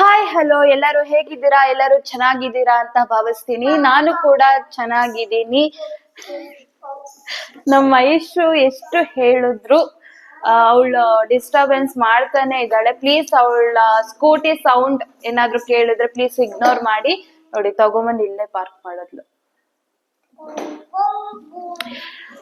Hi hello ಎಲ್ಲರೂ ಹೇಗಿದ್ದೀರಾ? ಎಲ್ಲರೂ ಚೆನ್ನಾಗಿದ್ದೀರಾ ಅಂತ ಭಾವಿಸ್ತೀನಿ. ನಾನು ಕೂಡ ಚೆನ್ನಾಗಿದ್ದೀನಿ. ನಮ್ಮ ಐಶು ಎಷ್ಟು ಹೇಳಿದ್ರು ಅವಳು ಡಿಸ್ಟರ್ಬೆನ್ಸ್ ಮಾಡ್ತಾನೆ ಇದ್ದಾಳೆ. ಪ್ಲೀಸ್ ಅವಳ ಸ್ಕೂಟಿ ಸೌಂಡ್ ಏನಾದ್ರು ಕೇಳಿದ್ರೆ ಪ್ಲೀಸ್ ಇಗ್ನೋರ್ ಮಾಡಿ. ನೋಡಿ, ತಗೊಂಬಂದ್ ಇಲ್ಲೇ ಪಾರ್ಕ್ ಮಾಡಿದ್ಲು.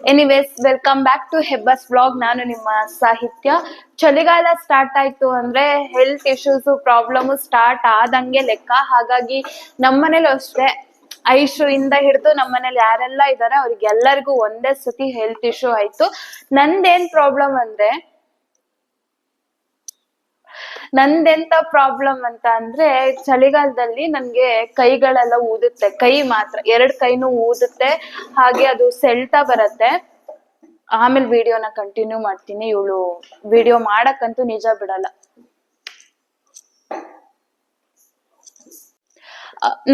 Anyways welcome back to Hebbas blog ನಾನು ನಿಮ್ಮ ಸಾಹಿತ್ಯ. ಚಳಿಗಾಲ ಸ್ಟಾರ್ಟ್ ಆಯ್ತು ಅಂದ್ರೆ ಹೆಲ್ತ್ ಇಶ್ಯೂಸ್ ಪ್ರಾಬ್ಲಮ್ ಸ್ಟಾರ್ಟ್ ಆದಂಗೆ ಲೆಕ್ಕ. ಹಾಗಾಗಿ ನಮ್ಮನೇಲೂ ಅಷ್ಟೇ. ಐಶು ಇಂದ ಹಿಡಿದು ನಮ್ಮನೇಲಿ ಯಾರೆಲ್ಲ ಇದಾರೆ, ಅವ್ರಿಗೆಲ್ಲರಿಗೂ ಒಂದೇ ಸತಿ ಹೆಲ್ತ್ ಇಶ್ಯೂ ಆಯ್ತು. ನಂದೇನ್ ಪ್ರಾಬ್ಲಮ್ ಅಂದ್ರೆ ನಂದೆಂತ ಪ್ರಾಬ್ಲಮ್ ಅಂತ ಅಂದ್ರೆ ಚಳಿಗಾಲದಲ್ಲಿ ನನ್ಗೆ ಕೈಗಳೆಲ್ಲ ಊದುತ್ತೆ. ಕೈ ಮಾತ್ರ, ಎರಡ್ ಕೈನೂ ಊದುತ್ತೆ. ಹಾಗೆ ಅದು ಸೆಳ್ತಾ ಬರತ್ತೆ. ಆಮೇಲೆ ವಿಡಿಯೋನ ಕಂಟಿನ್ಯೂ ಮಾಡ್ತೀನಿ. ಇವಳು ವಿಡಿಯೋ ಮಾಡಕ್ಕಂತೂ ನಿಜ ಬಿಡಲ್ಲ.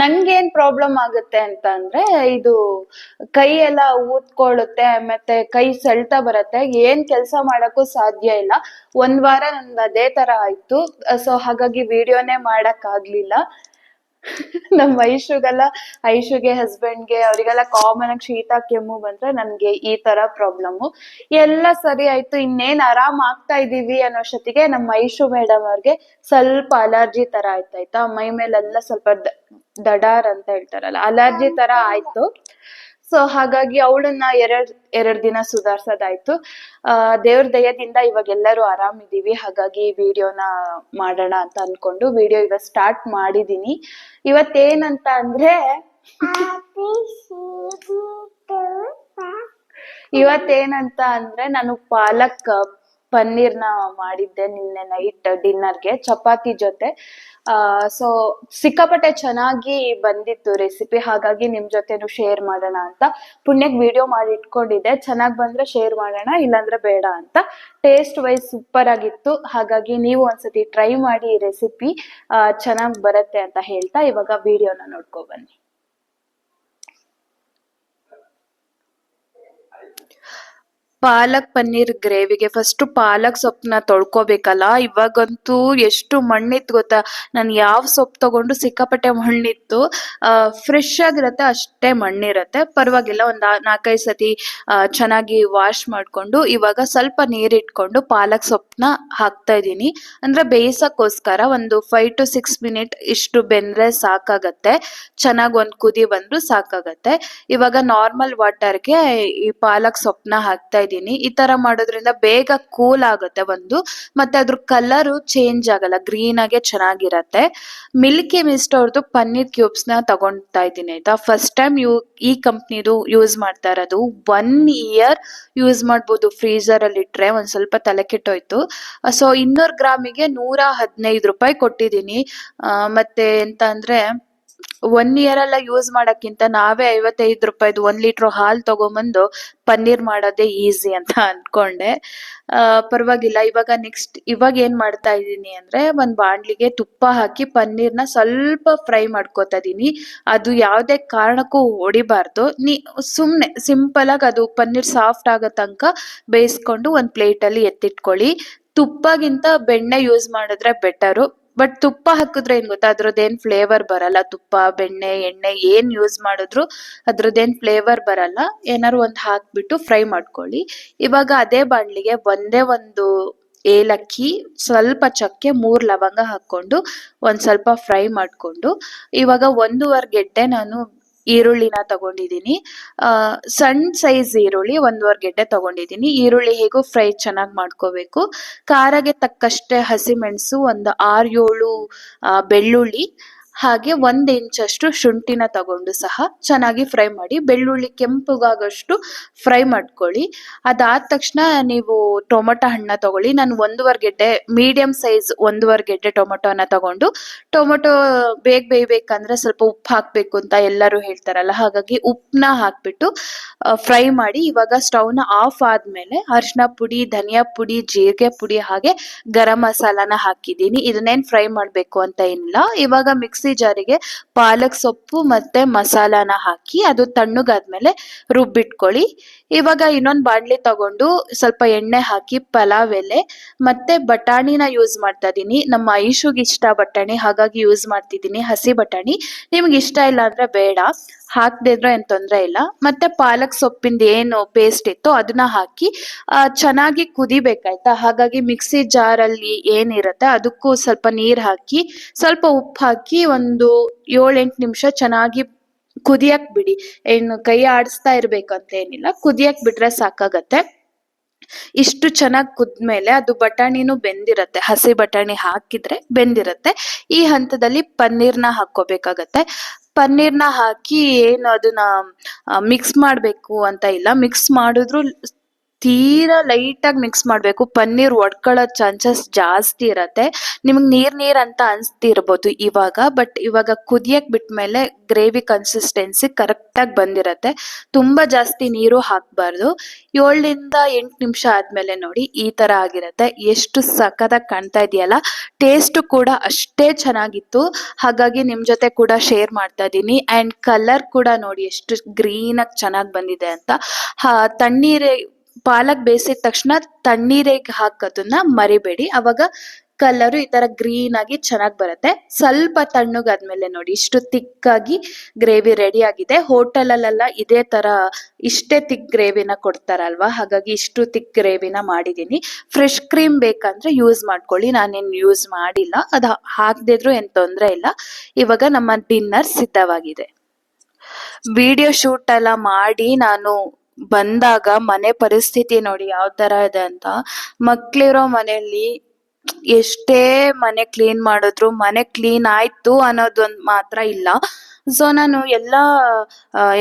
ನಂಗೇನ್ ಪ್ರಾಬ್ಲಮ್ ಆಗುತ್ತೆ ಅಂತ ಅಂದ್ರೆ ಇದು ಕೈ ಎಲ್ಲ ಊದ್ಕೊಳ್ಳುತ್ತೆ, ಮತ್ತೆ ಕೈ ಸೆಳ್ತಾ ಬರತ್ತೆ. ಏನ್ ಕೆಲಸ ಮಾಡಕ್ಕೂ ಸಾಧ್ಯ ಇಲ್ಲ. ಒಂದ್ ವಾರ ನಂದು ಅದೇ ತರ ಆಯ್ತು. ಸೊ ಹಾಗಾಗಿ ವಿಡಿಯೋನೇ ಮಾಡಕ್ ಆಗ್ಲಿಲ್ಲ ನಮ್ಮ ಐಶುಗೆಲ್ಲ, ಐಶುಗೆ ಹಸ್ಬೆಂಡ್ಗೆ ಅವರಿಗೆಲ್ಲ ಕಾಮನ್ ಆಗಿ ಶೀತ, ಕೆಮ್ಮು ಬಂದ್ರೆ ನನ್ಗೆ ಈ ತರ ಪ್ರಾಬ್ಲಮ್ಮು ಎಲ್ಲ ಸರಿ ಆಯ್ತು. ಇನ್ನೇನ್ ಆರಾಮ್ ಆಗ್ತಾ ಇದೀವಿ ಅನ್ನೋಷ್ಟೊತ್ತಿಗೆ ನಮ್ಮ ಐಶು ಮೇಡಮ್ ಅವ್ರಿಗೆ ಸ್ವಲ್ಪ ಅಲರ್ಜಿ ತರ ಆಯ್ತಾಯ್ತಾ. ಮೈ ಮೇಲೆಲ್ಲ ಸ್ವಲ್ಪ ದಡಾರ್ ಅಂತ ಹೇಳ್ತಾರಲ್ಲ, ಅಲರ್ಜಿ ತರ ಆಯ್ತು. ಸೊ ಹಾಗಾಗಿ ಅವಳನ್ನ ಎರಡ್ ಎರಡ್ ದಿನ ಸುಧಾರ್ಸೋದಾಯ್ತು. ಆ ದೇವ್ರ ದಯದಿಂದ ಇವಾಗ ಎಲ್ಲರೂ ಆರಾಮಿದೀವಿ ಹಾಗಾಗಿ ವಿಡಿಯೋನ ಮಾಡೋಣ ಅಂತ ಅನ್ಕೊಂಡು ವಿಡಿಯೋ ಇವಾಗ ಸ್ಟಾರ್ಟ್ ಮಾಡಿದೀನಿ ಇವತ್ತೇನಂತ ಅಂದ್ರೆ ಇವತ್ತೇನಂತ ಅಂದ್ರೆ ನಾನು ಪಾಲಕ್ ಪನ್ನೀರ್ನ ಮಾಡಿದ್ದೆ ನಿನ್ನೆ ನೈಟ್ ಡಿನ್ನರ್ಗೆ ಚಪಾತಿ ಜೊತೆ. ಸೊ ಸಿಕ್ಕಾಪಟ್ಟೆ ಚೆನ್ನಾಗಿ ಬಂದಿತ್ತು ರೆಸಿಪಿ ಹಾಗಾಗಿ ನಿಮ್ ಜೊತೆನು ಶೇರ್ ಮಾಡೋಣ ಅಂತ. ಪುಣ್ಯಕ್ಕೆ ವಿಡಿಯೋ ಮಾಡಿ ಇಟ್ಕೊಂಡಿದ್ದೆ. ಚೆನ್ನಾಗಿ ಬಂದ್ರೆ ಶೇರ್ ಮಾಡೋಣ, ಇಲ್ಲಾಂದ್ರೆ ಬೇಡ ಅಂತ. ಟೇಸ್ಟ್ ವೈಸ್ ಸೂಪರ್ ಆಗಿತ್ತು. ಹಾಗಾಗಿ ನೀವು ಒಂದ್ಸತಿ ಟ್ರೈ ಮಾಡಿ ರೆಸಿಪಿ ಚೆನ್ನಾಗಿ ಬರುತ್ತೆ ಅಂತ ಹೇಳ್ತಾ ಇವಾಗ ವಿಡಿಯೋನ ನೋಡ್ಕೊ ಬನ್ನಿ. ಪಾಲಕ್ ಪನ್ನೀರ್ ಗ್ರೇವಿಗೆ ಫಸ್ಟ್ ಪಾಲಕ್ ಸೊಪ್ಪನ್ನ ತೊಳ್ಕೊಬೇಕಲ್ಲ? ಇವಾಗಂತೂ ಎಷ್ಟು ಮಣ್ಣಿತ್ತು ಗೊತ್ತಾ? ನಾನು ಯಾವ ಸೊಪ್ಪು ತಗೊಂಡು ಸಿಕ್ಕಾಪಟ್ಟೆ ಮಣ್ಣಿತ್ತು. ಫ್ರೆಶ್ ಆಗಿರತ್ತೆ, ಅಷ್ಟೇ ಮಣ್ಣಿರತ್ತೆ. ಪರವಾಗಿಲ್ಲ, ಒಂದ್ ನಾಲ್ಕೈದು ಸತಿ ಚೆನ್ನಾಗಿ ವಾಶ್ ಮಾಡ್ಕೊಂಡು, ಇವಾಗ ಸ್ವಲ್ಪ ನೀರಿಟ್ಕೊಂಡು ಪಾಲಕ್ ಸೊಪ್ಪನ್ನ ಹಾಕ್ತಾ ಇದ್ದೀನಿ. ಅಂದ್ರೆ ಬೇಯಿಸಕ್ಕೋಸ್ಕರ ಒಂದು ಫೈವ್ ಟು ಸಿಕ್ಸ್ ಮಿನಿಟ್ ಇಷ್ಟು ಬೆಂದ್ರೆ ಸಾಕಾಗತ್ತೆ. ಚೆನ್ನಾಗಿ ಒಂದ್ ಕುದಿ ಬಂದ್ರು ಸಾಕಾಗತ್ತೆ. ಇವಾಗ ನಾರ್ಮಲ್ ವಾಟರ್ಗೆ ಈ ಪಾಲಕ್ ಸೊಪ್ಪನ್ನ ಹಾಕ್ತಾ ಈ ತರ ಮಾಡೋದ್ರಿಂದ ಬೇಗ ಕೂಲ್ ಆಗುತ್ತೆ ಒಂದು. ಮತ್ತೆ ಅದ್ರ ಕಲರ್ ಚೇಂಜ್ ಆಗಲ್ಲ ಗ್ರೀನ್ ಆಗಿ ಚೆನ್ನಾಗಿರತ್ತೆ. ಮಿಲ್ಕಿ ಮಿಸ್ಟ್ ಅವ್ರದ್ದು ಪನ್ನೀರ್ ಕ್ಯೂಬ್ಸ್ನ ತಗೊಂತಾ ಇದ್ದೀನಿ, ಆಯ್ತಾ? ಫಸ್ಟ್ ಟೈಮ್ ಯು, ಈ ಕಂಪ್ನಿದು ಯೂಸ್ ಮಾಡ್ತಾ ಇರೋದು. ಒನ್ ಇಯರ್ ಯೂಸ್ ಮಾಡ್ಬೋದು ಫ್ರೀಸರ್ ಅಲ್ಲಿ ಇಟ್ರೆ. ಒಂದ್ ಸ್ವಲ್ಪ ತಲೆ ಕೆಟ್ಟೋಯ್ತು. ಸೊ ಇನ್ನೂರು ಗ್ರಾಮಿಗೆ ನೂರ ಹದಿನೈದು ರೂಪಾಯಿ ಕೊಟ್ಟಿದ್ದೀನಿ. ಮತ್ತೆ ಎಂತ ಅಂದ್ರೆ ಒನ್ ಇಯರ್ ಎಲ್ಲ ಯೂಸ್ ಮಾಡಕ್ಕಿಂತ ನಾವೇ ಐವತ್ತೈದು ರೂಪಾಯಿದು ಒಂದ್ ಲೀಟರ್ ಹಾಲ್ ತಗೊಂಬಂದು ಪನ್ನೀರ್ ಮಾಡೋದೇ ಈಸಿ ಅಂತ ಅನ್ಕೊಂಡೆ. ಆ, ಪರವಾಗಿಲ್ಲ. ಇವಾಗ ನೆಕ್ಸ್ಟ್ ಇವಾಗ ಏನ್ ಮಾಡ್ತಾ ಇದ್ದೀನಿ ಅಂದ್ರೆ ಒಂದ್ ಬಾಂಡ್ಲಿಗೆ ತುಪ್ಪ ಹಾಕಿ ಪನ್ನೀರ್ನ ಸ್ವಲ್ಪ ಫ್ರೈ ಮಾಡ್ಕೋತಾ ಇದೀನಿ ಅದು ಯಾವುದೇ ಕಾರಣಕ್ಕೂ ಹೊಡಿಬಾರ್ದು. ನೀ ಸಿಂಪಲ್ ಆಗಿ ಅದು ಪನ್ನೀರ್ ಸಾಫ್ಟ್ ಆಗೋ ತನಕ ಬೇಯಿಸ್ಕೊಂಡು ಒಂದ್ ಪ್ಲೇಟ್ ಅಲ್ಲಿ ಎತ್ತಿಟ್ಕೊಳ್ಳಿ. ತುಪ್ಪಗಿಂತ ಬೆಣ್ಣೆ ಯೂಸ್ ಮಾಡಿದ್ರೆ ಬೆಟರು ಬಟ್ ತುಪ್ಪ ಹಾಕಿದ್ರೆ ಏನ್ ಗೊತ್ತಾ? ಅದ್ರದ್ದೇನ್ ಫ್ಲೇವರ್ ಬರಲ್ಲ. ತುಪ್ಪ, ಬೆಣ್ಣೆ, ಎಣ್ಣೆ ಏನ್ ಯೂಸ್ ಮಾಡಿದ್ರು ಅದ್ರದ್ದೇನ್ ಫ್ಲೇವರ್ ಬರಲ್ಲ. ಏನಾರು ಒಂದ್ ಹಾಕ್ಬಿಟ್ಟು ಫ್ರೈ ಮಾಡ್ಕೊಳ್ಳಿ. ಇವಾಗ ಅದೇ ಬಾಣ್ಲಿಗೆ ಒಂದೇ ಒಂದು ಏಲಕ್ಕಿ, ಸ್ವಲ್ಪ ಚಕ್ಕೆ, ಮೂರ್ ಲವಂಗ ಹಾಕೊಂಡು ಒಂದ್ ಸ್ವಲ್ಪ ಫ್ರೈ ಮಾಡ್ಕೊಂಡು ಇವಾಗ ಒಂದೂವರೆ ಗೆಡ್ಡೆ ನಾನು ಈರುಳ್ಳಿನ ತಗೊಂಡಿದ್ದೀನಿ. ಸಣ್ಣ ಸೈಜ್ ಈರುಳ್ಳಿ ಒಂದೂವರೆ ಗೆಡ್ಡೆ ತಗೊಂಡಿದ್ದೀನಿ. ಈರುಳ್ಳಿ ಹೇಗೂ ಫ್ರೈ ಚೆನ್ನಾಗಿ ಮಾಡ್ಕೋಬೇಕು. ಖಾರಗೆ ತಕ್ಕಷ್ಟೇ ಹಸಿಮೆಣಸು, ಒಂದು ಆರು ಏಳು ಬೆಳ್ಳುಳ್ಳಿ ಹಾಗೆ ಒಂದ್ ಇಂಚಷ್ಟು ಶುಂಠಿನ ತಗೊಂಡು ಸಹ ಚೆನ್ನಾಗಿ ಫ್ರೈ ಮಾಡಿ, ಬೆಳ್ಳುಳ್ಳಿ ಕೆಂಪುಗಾಗಷ್ಟು ಫ್ರೈ ಮಾಡ್ಕೊಳ್ಳಿ. ಅದಾದ ತಕ್ಷಣ ನೀವು ಟೊಮೊಟೊ ಹಣ್ಣ ತಗೊಳ್ಳಿ. ನಾನು ಒಂದೂವರೆ ಗೆಡ್ಡೆ, ಮೀಡಿಯಂ ಸೈಜ್ ಒಂದೂವರೆ ಗೆಡ್ಡೆ ಟೊಮೊಟೊನ ತಗೊಂಡು, ಟೊಮೊಟೊ ಬೇಗ ಬೇಯ್ಬೇಕಂದ್ರೆ ಸ್ವಲ್ಪ ಉಪ್ಪು ಹಾಕ್ಬೇಕು ಅಂತ ಎಲ್ಲರೂ ಹೇಳ್ತಾರಲ್ಲ, ಹಾಗಾಗಿ ಉಪ್ಪನ್ನ ಹಾಕ್ಬಿಟ್ಟು ಫ್ರೈ ಮಾಡಿ ಇವಾಗ ಸ್ಟವ್ನ ಆಫ್ ಆದ್ಮೇಲೆ ಅರಿಶಿನ ಪುಡಿ, ಧನಿಯಾ ಪುಡಿ, ಜೀರಿಗೆ ಪುಡಿ ಹಾಗೆ ಗರಂ ಮಸಾಲಾನ ಹಾಕಿದ್ದೀನಿ. ಇದನ್ನೇನು ಫ್ರೈ ಮಾಡಬೇಕು ಅಂತ ಏನಿಲ್ಲ. ಇವಾಗ ಮಿಕ್ಸಿ ಮಿಕ್ಸಿ ಜಾರಿಗೆ ಪಾಲಕ್ ಸೊಪ್ಪು ಮತ್ತೆ ಮಸಾಲಾನ ಹಾಕಿ ಅದು ತಣ್ಣಗಾದ್ಮೇಲೆ ರುಬ್ಬಿಟ್ಕೊಳ್ಳಿ. ಇವಾಗ ಇನ್ನೊಂದು ಬಾಣ್ಲಿ ತಗೊಂಡು ಸ್ವಲ್ಪ ಎಣ್ಣೆ ಹಾಕಿ, ಪಲಾವ್ ಎಲೆ ಮತ್ತೆ ಬಟಾಣಿನ ಯೂಸ್ ಮಾಡ್ತಾ ಇದೀನಿ. ನಮ್ಮ ಐಶುಗ್ ಇಷ್ಟ ಬಟಾಣಿ, ಹಾಗಾಗಿ ಯೂಸ್ ಮಾಡ್ತಿದ್ದೀನಿ. ಹಸಿ ಬಟಾಣಿ. ನಿಮ್ಗೆ ಇಷ್ಟ ಇಲ್ಲ ಅಂದ್ರೆ ಬೇಡ. ಹಾಕ್ದಿದ್ರೆ ಏನ್ ತೊಂದ್ರೆ ಇಲ್ಲ. ಮತ್ತೆ ಪಾಲಕ್ ಸೊಪ್ಪಿಂದ ಏನು ಪೇಸ್ಟ್ ಇತ್ತು ಅದನ್ನ ಹಾಕಿ ಚೆನ್ನಾಗಿ ಕುದಿಬೇಕಾಯ್ತಾ? ಹಾಗಾಗಿ ಮಿಕ್ಸಿ ಜಾರಲ್ಲಿ ಏನಿರುತ್ತೆ ಅದಕ್ಕೂ ಸ್ವಲ್ಪ ನೀರ್ ಹಾಕಿ, ಸ್ವಲ್ಪ ಉಪ್ಪು ಹಾಕಿ ಒಂದು ಏಳೆಂಟು ನಿಮಿಷ ಚೆನ್ನಾಗಿ ಕುದಿಯಕ್ ಬಿಡಿ. ಏನು ಕೈ ಆಡಿಸ್ತಾ ಇರ್ಬೇಕಂತ ಏನಿಲ್ಲ. ಕುದಿಯಕ್ ಬಿಟ್ರೆ ಸಾಕಾಗತ್ತೆ. ಇಷ್ಟು ಚೆನ್ನಾಗಿ ಕುದ್ಮೇಲೆ ಅದು ಬಟಾಣಿನೂ ಬೆಂದಿರತ್ತೆ. ಹಸಿ ಬಟಾಣಿ ಹಾಕಿದ್ರೆ ಬೆಂದಿರತ್ತೆ. ಈ ಹಂತದಲ್ಲಿ ಪನ್ನೀರ್ನ ಹಾಕೋಬೇಕಾಗತ್ತೆ ಪನ್ನೀರ್ನ ಹಾಕಿ ಏನು ಅದನ್ನ ಮಿಕ್ಸ್ ಮಾಡ್ಬೇಕು ಅಂತ ಇಲ್ಲ. ಮಿಕ್ಸ್ ಮಾಡಿದ್ರು ತೀರಾ ಲೈಟ್ ಆಗಿ ಮಿಕ್ಸ್ ಮಾಡಬೇಕು. ಪನ್ನೀರ್ ಒಡ್ಕೊಳ್ಳೋ ಚಾನ್ಸಸ್ ಜಾಸ್ತಿ ಇರತ್ತೆ. ನಿಮಗೆ ನೀರ್ ನೀರ್ ಅಂತ ಅನ್ಸ್ತಿರ್ಬೋದು ಇವಾಗ ಬಟ್ ಇವಾಗ ಕುದಿಯಕ್ ಬಿಟ್ಮೇಲೆ ಗ್ರೇವಿ ಕನ್ಸಿಸ್ಟೆನ್ಸಿ ಕರೆಕ್ಟ್ ಆಗಿ ಬಂದಿರತ್ತೆ. ತುಂಬಾ ಜಾಸ್ತಿ ನೀರು ಹಾಕಬಾರ್ದು. ಏಳರಿಂದ ಎಂಟು ನಿಮಿಷ ಆದ್ಮೇಲೆ ನೋಡಿ, ಈ ತರ ಆಗಿರತ್ತೆ. ಎಷ್ಟು ಸಖತ್ತಾಗಿ ಕಾಣ್ತಾ ಇದೆಯಲ್ಲ? ಟೇಸ್ಟ್ ಕೂಡ ಅಷ್ಟೇ ಚೆನ್ನಾಗಿತ್ತು. ಹಾಗಾಗಿ ನಿಮ್ ಜೊತೆ ಕೂಡ ಶೇರ್ ಮಾಡ್ತಾ ಇದ್ದೀನಿ ಅಂಡ್ ಕಲರ್ ಕೂಡ ನೋಡಿ, ಎಷ್ಟು ಗ್ರೀನ್ ಆಗಿ ಚೆನ್ನಾಗಿ ಬಂದಿದೆ ಅಂತ. ತಣ್ಣೀರೇ ಪಾಲಕ್ ಬೇಯಿಸಿದ ತಕ್ಷಣ ತಣ್ಣೀರಿಗೆ ಹಾಕೋದನ್ನ ಮರಿಬೇಡಿ. ಅವಾಗ ಕಲರ್ ಈ ತರ ಗ್ರೀನ್ ಆಗಿ ಚೆನ್ನಾಗಿ ಬರುತ್ತೆ. ಸ್ವಲ್ಪ ತಣ್ಣಗಾದ್ಮೇಲೆ ನೋಡಿ, ಇಷ್ಟು ತಿಕ್ಕಾಗಿ ಗ್ರೇವಿ ರೆಡಿ ಆಗಿದೆ. ಹೋಟೆಲ್ ಅಲ್ಲೆಲ್ಲ ಇದೇ ತರ ಇಷ್ಟೇ ತಿಕ್ ಗ್ರೇವಿನ ಕೊಡ್ತಾರಲ್ವಾ? ಹಾಗಾಗಿ ಇಷ್ಟು ತಿಕ್ ಗ್ರೇವಿನ ಮಾಡಿದೀನಿ. ಫ್ರೆಶ್ ಕ್ರೀಮ್ ಬೇಕಂದ್ರೆ ಯೂಸ್ ಮಾಡ್ಕೊಳ್ಳಿ. ನಾನೇನ್ ಯೂಸ್ ಮಾಡಿಲ್ಲ. ಅದು ಹಾಕ್ದಿದ್ರು ಏನ್ ತೊಂದ್ರೆ ಇಲ್ಲ. ಇವಾಗ ನಮ್ಮ ಡಿನ್ನರ್ ಸಿದ್ಧವಾಗಿದೆ. ವಿಡಿಯೋ ಶೂಟ್ ಎಲ್ಲ ಮಾಡಿ ನಾನು ಬಂದಾಗ ಮನೆ ಪರಿಸ್ಥಿತಿ ನೋಡಿ ಯಾವ ತರ ಇದೆ ಅಂತ, ಮಕ್ಳಿರೋ ಮನೆಯಲ್ಲಿ ಎಷ್ಟೇ ಮನೆ ಕ್ಲೀನ್ ಮಾಡಿದ್ರು, ಮನೆ ಕ್ಲೀನ್ ಆಯ್ತು ಅನ್ನೋದೊಂದ್ ಮಾತ್ರ ಇಲ್ಲ. ಸೊ ನಾನು ಎಲ್ಲ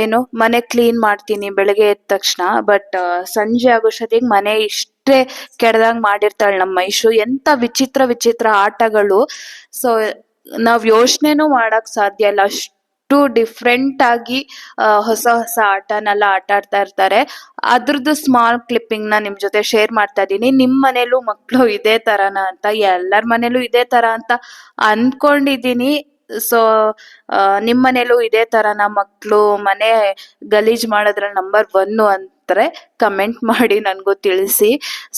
ಏನು ಮನೆ ಕ್ಲೀನ್ ಮಾಡ್ತೀನಿ ಬೆಳಗ್ಗೆ ಎದ್ದ ತಕ್ಷಣ ಬಟ್ ಸಂಜೆ ಆಗೋಷ್ಟೊತ್ತಿಗೆ ಮನೆ ಇಷ್ಟೇ ಕೆಡ್ದಂಗ್ ಮಾಡಿರ್ತಾಳೆ ನಮ್ಮ ಮೈಶು. ಎಂತ ವಿಚಿತ್ರ ವಿಚಿತ್ರ ಆಟಗಳು. ಸೊ ನಾವ್ ಯೋಚನೆನೂ ಮಾಡಕ್ ಸಾಧ್ಯ ಇಲ್ಲ. ಅಷ್ಟು ಡಿಫ್ರೆಂಟ್ ಆಗಿ ಹೊಸ ಹೊಸ ಆಟನೆಲ್ಲ ಆಟ ಆಡ್ತಾ ಇರ್ತಾರೆ. ಅದ್ರದ್ದು ಸ್ಮಾಲ್ ಕ್ಲಿಪ್ಪಿಂಗ್ನ ನಿಮ್ ಜೊತೆ ಶೇರ್ ಮಾಡ್ತಾ ಇದ್ದೀನಿ. ನಿಮ್ ಮನೇಲೂ ಮಕ್ಕಳು ಇದೇ ತರನ ಅಂತ, ಎಲ್ಲರ ಮನೇಲೂ ಇದೇ ತರ ಅಂತ ಅನ್ಕೊಂಡಿದೀನಿ ಸೊ ನಿಮ್ ಮನೇಲೂ ಇದೇ ತರನ ಮಕ್ಳು ಮನೆ ಗಲೀಜ್ ಮಾಡಿದ್ರೆ ನಂಬರ್ ಒನ್ ಅಂತಾರೆ ಕಮೆಂಟ್ ಮಾಡಿ ನನ್ಗೂ ತಿಳಿಸಿ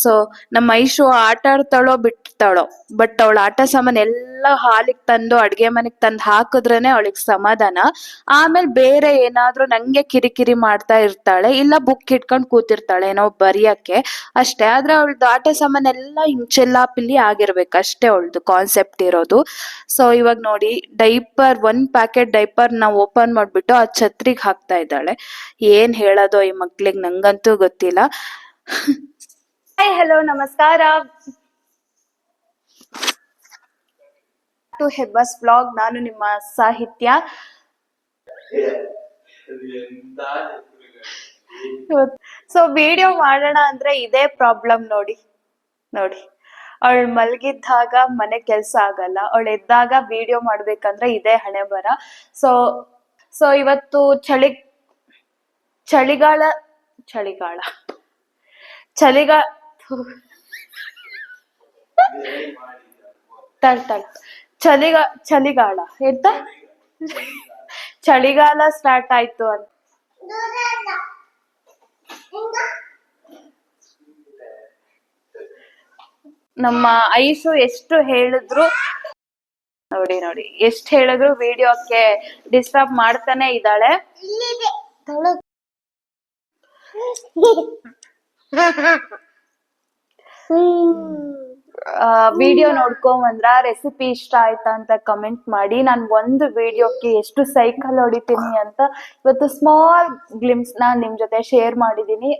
ಸೊ ನಮ್ಮ ಐಶು ಆಟ ಆಡ್ತಾಳೋ ಬಿಡ್ತಾಳೋ ಬಟ್ ಅವಳ ಆಟ ಸಾಮಾನ್ ಎಲ್ಲ ಹಾಲಿಗೆ ತಂದು ಅಡುಗೆ ಮನೆಗ್ ತಂದು ಹಾಕಿದ್ರೇನೆ ಅವಳಿಗೆ ಸಮಾಧಾನ. ಆಮೇಲೆ ಬೇರೆ ಏನಾದ್ರೂ ನಂಗೆ ಕಿರಿಕಿರಿ ಮಾಡ್ತಾ ಇರ್ತಾಳೆ, ಇಲ್ಲ ಬುಕ್ ಇಟ್ಕೊಂಡ್ ಕೂತಿರ್ತಾಳೆ ಏನೋ ಬರಿಯಕ್ಕೆ, ಅಷ್ಟೇ. ಆದ್ರೆ ಅವಳದು ಆಟ ಸಾಮಾನ್ ಎಲ್ಲ ಇಂಚೆಲ್ಲಾ ಚೆಲ್ಲಾಪಿಲ್ಲಿ ಆಗಿರ್ಬೇಕು, ಅಷ್ಟೇ ಅವಳದು ಕಾನ್ಸೆಪ್ಟ್ ಇರೋದು. ಸೊ ಇವಾಗ ನೋಡಿ ಡೈಪರ್ ಒಂದ್ ಪ್ಯಾಕೆಟ್ ಡೈಪರ್ ನಾವು ಓಪನ್ ಮಾಡ್ಬಿಟ್ಟು ಆ ಛತ್ರಿಗೆ ಹಾಕ್ತಾ ಇದ್ದಾಳೆ. ಏನ್ ಹೇಳೋದು ಈ ಮಕ್ಳಿಗೆ ನಂಗಂತೂ ಗೊತ್ತಿಲ್ಲ. ಹಾಯ್ ಹಲೋ ನಮಸ್ಕಾರ. ಟು ಹೆಬ್ಬಸ್ ಬ್ಲಾಗ್ ನಾನು ನಿಮ್ಮ ಸಾಹಿತ್ಯ. ಸೊ ವಿಡಿಯೋ ಮಾಡೋಣ ಅಂದ್ರೆ ಇದೇ ಪ್ರಾಬ್ಲಮ್ ನೋಡಿ. ನೋಡಿ. ಅವಳು ಮಲಗಿದ್ದಾಗ ಮನೆ ಕೆಲ್ಸ ಆಗಲ್ಲ. ಅವಳು ಎದ್ದಾಗ ವಿಡಿಯೋ ಮಾಡ್ಬೇಕಂದ್ರೆ ಇದೇ ಹಣೆ ಬರ ಸೊ ಸೊ ಇವತ್ತು ಚಳಿ ಚಳಿಗಾಲ ಚಳಿಗಾಲ. ಚಳಿಗಾಲ ತಳ್ ಚಳಿಗಾ, ಚಳಿಗಾಲ. ಎಂತ? ಚಳಿಗಾಲ ಸ್ಟಾರ್ಟ್ ಆಯ್ತು ಅಂತ. ನಮ್ಮ ಐಸು ಎಷ್ಟು ಹೇಳಿದ್ರು ನೋಡಿ ನೋಡಿ. ಎಷ್ಟು ಹೇಳಿದ್ರು ವಿಡಿಯೋಕ್ಕೆ ಡಿಸ್ಟರ್ಬ್ ಮಾಡ್ತಾನೆ ಇದ್ದಾಳೆ. ವಿಡಿಯೋ ನೋಡ್ಕೊಂಬಂದ್ರ ರೆಸಿಪಿ ಇಷ್ಟ ಆಯ್ತಾ ಅಂತ ಕಮೆಂಟ್ ಮಾಡಿ. ನಾನ್ ಒಂದು ವಿಡಿಯೋಕ್ಕೆ ಎಷ್ಟು ಸೈಕಲ್ ಹೊಡಿತೀನಿ ಅಂತ ಇವತ್ತು ಸ್ಮಾಲ್ ಗ್ಲಿಮ್ಸ್ನ ನಿಮ್ ಜೊತೆ ಶೇರ್ ಮಾಡಿದೀನಿ.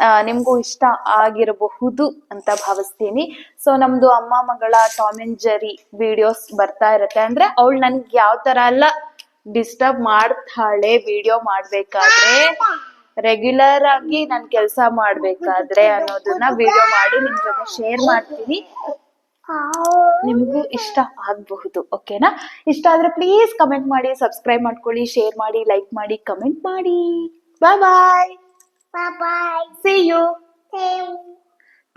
ಆ, ನಿಮ್ಗೂ ಇಷ್ಟ ಆಗಿರಬಹುದು ಅಂತ ಭಾವಿಸ್ತೀನಿ. ಸೊ ನಮ್ದು ಅಮ್ಮ ಮಗಳ ಟಾಮ್ ಅಂಡ್ ಜೆರಿ ವಿಡಿಯೋಸ್ ಬರ್ತಾ ಇರತ್ತೆ. ಅಂದ್ರೆ ಅವಳು ನನ್ಗೆ ಯಾವ ತರ ಎಲ್ಲ ಡಿಸ್ಟರ್ಬ್ ಮಾಡ್ತಾಳೆ ವಿಡಿಯೋ ಮಾಡ್ಬೇಕಾದ್ರೆ. ರೆಗ್ಯುಲರ್ ಆಗಿ ನಾನು ಕೆಲಸ ಮಾಡ್ಬೇಕಾದ್ರೆ ಅನ್ನೋದನ್ನ ವಿಡಿಯೋ ಮಾಡಿ ನಿಮ್ ಜೊತೆ ಶೇರ್ ಮಾಡ್ತೀನಿ. ನಿಮಗೂ ಇಷ್ಟ ಆಗಬಹುದು ಓಕೆನಾ ಇಷ್ಟ ಆದ್ರೆ ಪ್ಲೀಸ್ ಕಮೆಂಟ್ ಮಾಡಿ ಸಬ್ಸ್ಕ್ರೈಬ್ ಮಾಡ್ಕೊಳ್ಳಿ ಶೇರ್ ಮಾಡಿ ಲೈಕ್ ಮಾಡಿ ಕಮೆಂಟ್ ಮಾಡಿ. Bye bye bye. See you.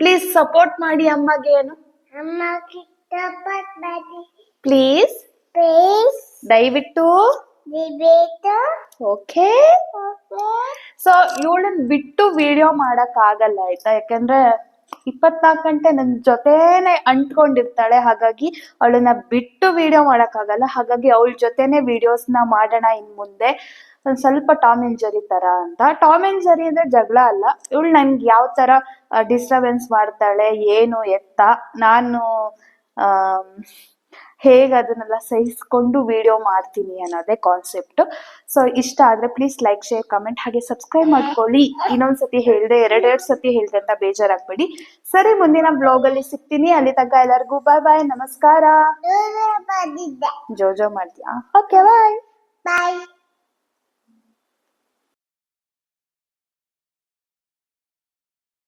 Please support ಮಾಡಿ ಅಮ್ಮಗೆ ಏನು? ಪ್ಲೀಸ್ ಪ್ಲೀಸ್ ದಯವಿಟ್ಟು. ಓಕೆ. ಸೊ ಇವಳನ್ನ ಬಿಟ್ಟು ವಿಡಿಯೋ ಮಾಡಕ್ ಆಗಲ್ಲ ಆಯ್ತಾ? ಯಾಕಂದ್ರೆ ಇಪ್ಪತ್ನಾಲ್ಕು ಗಂಟೆ ನನ್ನ ಜೊತೆನೆ ಅಂಟ್ಕೊಂಡಿರ್ತಾಳೆ ಹಾಗಾಗಿ ಅವಳನ್ನ ಬಿಟ್ಟು ವಿಡಿಯೋ ಆಗಲ್ಲ ಹಾಗಾಗಿ ಅವಳ ಜೊತೆನೆ ವಿಡಿಯೋಸ್ನ ಮಾಡೋಣ ಇನ್ ಮುಂದೆ. ಒಂದ್ ಸ್ವಲ್ಪ ಟಾಮ್ ಅಂಡ್ ಜೆರಿ ತರ ಅಂತ. ಟಾಮ್ ಅಂಡ್ ಜೆರಿ ಅಂದ್ರೆ ಜಗಳ ಅಲ್ಲ. ಇವಳು ನನ್ಗೆ ಯಾವ ತರ ಡಿಸ್ಟರ್ಬೆನ್ಸ್ ಮಾಡ್ತಾಳೆ ಏನು ಎತ್ತ? ನಾನು ಹೇಗೆ ಅದನ್ನೆಲ್ಲ ಸಹಿಸ್ಕೊಂಡು ವಿಡಿಯೋ ಮಾಡ್ತೀನಿ ಅನ್ನೋದೇ ಕಾನ್ಸೆಪ್ಟ್ ಸೊ ಇಷ್ಟ ಆದರೆ ಪ್ಲೀಸ್ ಲೈಕ್ ಶೇರ್ ಕಮೆಂಟ್ ಹಾಗೆ ಸಬ್ಸ್ಕ್ರೈಬ್ ಮಾಡ್ಕೊಳ್ಳಿ. ಇನ್ನೊಂದು ಸತಿ ಹೇಳ್ದೆ ಎರಡೆರಡು ಸತಿ ಹೇಳ್ದೆ ಅಂತ ಬೇಜಾರಾಗ್ಬೇಡಿ. ಸರಿ ಮುಂದಿನ ಬ್ಲಾಗ್ ಅಲ್ಲಿ ಸಿಗ್ತೀನಿ. ಅಲ್ಲಿ ತಗ್ಗ ಎಲ್ಲರಿಗೂ ಬಾಯ್ ಬಾಯ್ ನಮಸ್ಕಾರ. ಜೋಜೋ ಮಾಡ್ತೀಯಾ? Okay bye Bye.